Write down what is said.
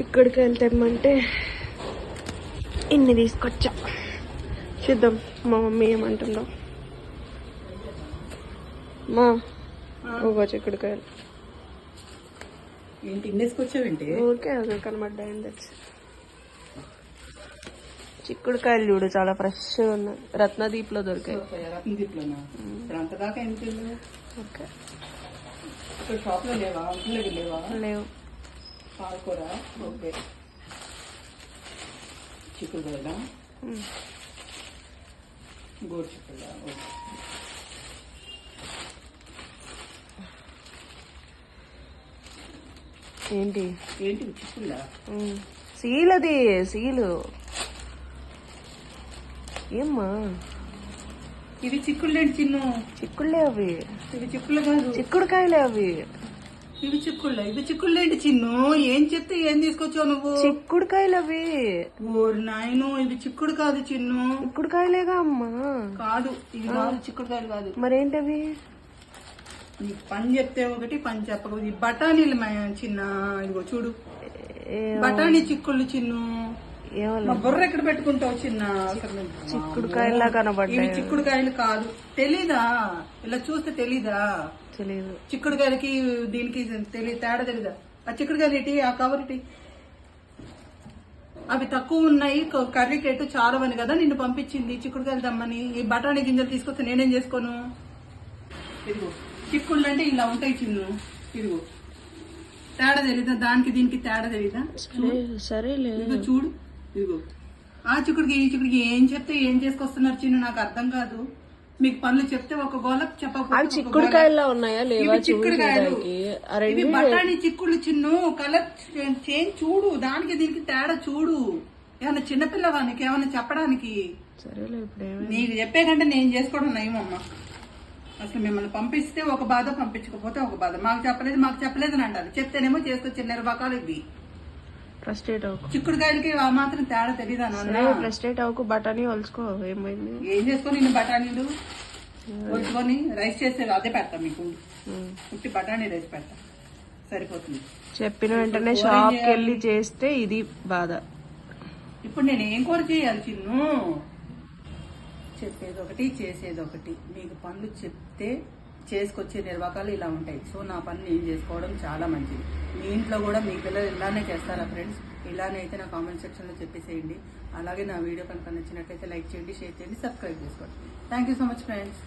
చిక్కుడుకాయలు తెమ్మంటే ఇన్ని తీసుకొచ్చా. చూద్దాం మా మమ్మీ ఏమంటుందో. మా ఒక చిక్కుడుకాయలు ఏంటి ఇన్నేసుకొచ్చావేంటి ఓకే అది కనబడ్డాయని తెచ్చి. చిక్కుడుకాయలు చూడు చాలా ఫ్రెష్గా ఉన్నాయి. దొరికాయి? ఓకే. షాప్లో లేవా? అంకుల్ లేవా? లేవు. పాలకూర ఓకే. చిక్కుడు కదా ఉమ్. గోరు చిక్కుడు ఓకే. ఏంటి? ఏంటి చిక్కుడులా ఉమ్. సీల్ అది సీలు. ఏమ్మా? ఇవి చిక్కుళ్ళేంటి చిన్ను. చిక్కుళ్ళే అవి. ఇవి చిక్కుళ్ళు కాదు. చిక్కుడుకాయలే అవి. ఇవి చిక్కుళ్ళ ఇవి చిక్కుళ్ళేంటి చిన్ను? ఏం చెప్తే ఏం తీసుకొచ్చావు నువ్వు? చిక్కుడుకాయలు అవి ఓరి నాయను ఇవి చిక్కుడు కాదు చిన్ను. చిక్కుడుకాయలేగా అమ్మా? కాదు ఇవి కాదు చిక్కుడుకాయలు కాదు. మరేంటవి? నీకు పని చెప్తే ఒకటి పని చెప్పకపోతే ఈ బఠానీలు చిన్న ఇదిగో చూడు. బఠానీ చిక్కుళ్ళు చిన్ను. బుర్ర ఎక్కడ పెట్టుకుంటావు చిన్న చిక్కుడుకాయలా ఇవి కనబడ్డాయి. చిక్కుడుకాయలు కాదు. తెలీదా? ఇలా చూస్తే తెలీదా? తెలియదు చిక్కుడుకాయలకి దీనికి తెలియ తేడా తెలీదా? ఆ చిక్కుడుకాయలు ఇటీ ఆ కవర్ ఇటీ అవి తక్కువ ఉన్నాయి. కర్రీ రేటు చాలవని కదా నిన్ను పంపించింది. చిక్కుడుకాయలు దమ్మని ఈ బఠానీ గింజలు తీసుకొస్తే నేనేం చేసుకోను? ఇదిగో. చిక్కుళ్ళు అంటే ఇలా ఉంటాయి చిన్ను. ఇదిగో. తేడా తెలీదా? దానికి దీనికి తేడా తెలీదా? సరే చూడు. ఇదిగో. ఆ చిక్కుడికి ఈ చిక్కుడికి ఏం చెప్తే ఏం చేసుకొస్తున్నారు చిన్ను? నాకు అర్థం కాదు. మీకు పనులు చెప్తే ఒక గోల చెప్పకపోతే ఉన్నాయా లేవా? చిక్కుడుకాయలు. ఇవి బఠానీ చిక్కుళ్ళు చిన్ను. కలర్ చేంజ్ చూడు. దానికి దీనికి తేడా చూడు. ఏమన్నా చిన్నపిల్లవా నీకు? ఏమన్నా చెప్పడానికి? నీకు చెప్పే కంటే నేను చేసుకోవడం నయమమ్మా. అసలు మిమ్మల్ని పంపిస్తే ఒక బాధ పంపించకపోతే ఒక బాధ. మాకు చెప్పలేదు మాకు చెప్పలేదు అని అంటారు. చెప్తేనేమో చేసుకొచ్చిన నిర్వాకాలు ఇవి. ఫ్రస్ట్రేట్ అవ్వకు. చిక్కుడుకాయలకి ఆ మాత్రం తేడా సరే ఫ్రస్ట్రేట్ అవ్వకు బఠానీ వలుసుకో ఏమైంది? ఏం చేసుకొని నిన్ను బఠానీలు? వచ్చుకొని రైస్ చేస్తే అదే పెడతా మీకు. ఉట్టి బఠానీ రైస్ పెడతా. సరిపోతుంది. చెప్పిన వెంటనే షాప్ వెళ్ళి చేస్తే ఇది బాధ. ఇప్పుడు నేను ఏం కూర చేయాలి చిన్ను? చెప్పేది ఒకటి చేసేది ఒకటి మీకు పనులు చెప్తే చేసుకొచ్చే నిర్వాకాలు ఇలా ఉంటాయి. సో నా పని నేను చేసుకోవడం చాలా మంచిది. మీ ఇంట్లో కూడా మీ పిల్లలు ఇలానే చేస్తారా ఫ్రెండ్స్? ఇలానే అయితే నా కామెంట్ సెక్షన్లో చెప్పేసేయండి. అలాగే నా వీడియో కనుక నచ్చినట్లయితే లైక్ చేయండి షేర్ చేయండి సబ్స్క్రైబ్ చేసుకోండి. Thank you so much friends.